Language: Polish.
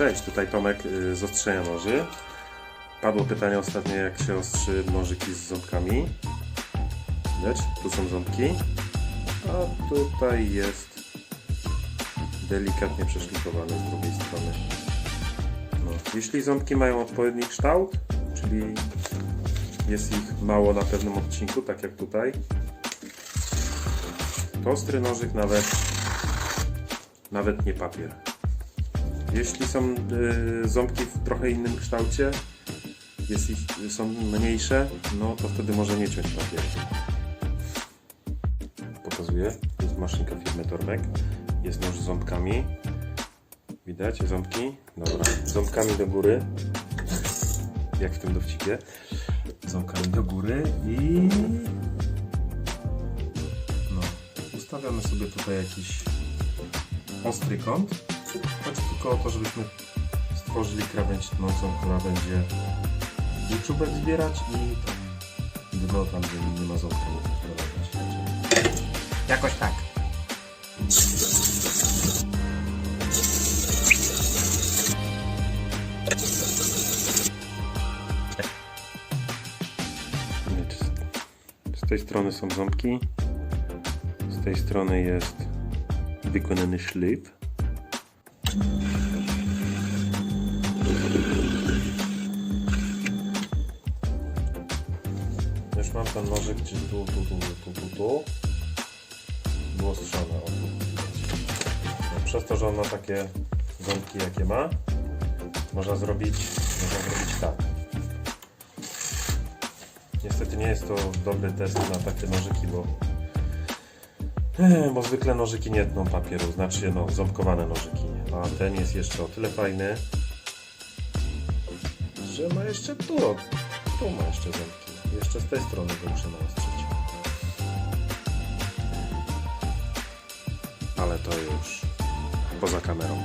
Cześć, tutaj Tomek y, z ostrzenia noży. Padło pytanie ostatnio, jak się ostrzy nożyki z ząbkami. Widać? Tu są ząbki. A tutaj jest delikatnie przeszlifowane z drugiej strony. No. Jeśli ząbki mają odpowiedni kształt, czyli jest ich mało na pewnym odcinku, tak jak tutaj, to ostry nożyk nawet, nawet nie papier. Jeśli są y, ząbki w trochę innym kształcie, jest ich, są mniejsze, no to wtedy może nie ciąć papieru. Pokazuję, jest maszynka firmy Tormek. Jest nóż z ząbkami. Widać ząbki? Dobra, ząbkami do góry. Jak w tym dowcipie. Ząbkami do góry i... No, ustawiamy sobie tutaj jakiś ostry kąt. Chodzi tylko o to, żebyśmy stworzyli krawędź tnącą, która będzie czubek zbierać i tam dno tam, gdzie nie ma ząbka nie wprowadzać. Jakoś tak. Z tej strony są ząbki, z tej strony jest wykonany szlif. Już mam ten nożyk gdzie tu, tu, tu, tu, tu, tu. Było strzone. O. No, przez to, że on ma takie ząbki jakie ma, można zrobić, można zrobić tak. Niestety nie jest to dobry test na takie nożyki, bo Bo zwykle nożyki nie tną papieru, znaczy no, ząbkowane nożyki. A ten jest jeszcze o tyle fajny, że ma jeszcze tu, tu ma jeszcze ząbki. Jeszcze z tej strony go muszę naostrzyć. Ale to już poza kamerą.